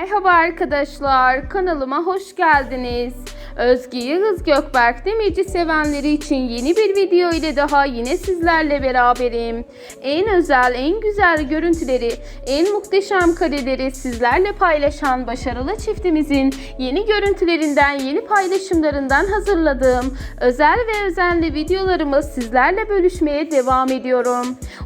Merhaba arkadaşlar, kanalıma hoş geldiniz. Özge Yağız Gökberk Demirci sevenleri için yeni bir video ile daha yine sizlerle beraberim. En özel, en güzel görüntüleri, en muhteşem kareleri sizlerle paylaşan başarılı çiftimizin yeni görüntülerinden, yeni paylaşımlarından hazırladığım özel ve özenli videolarımı sizlerle bölüşmeye devam ediyorum.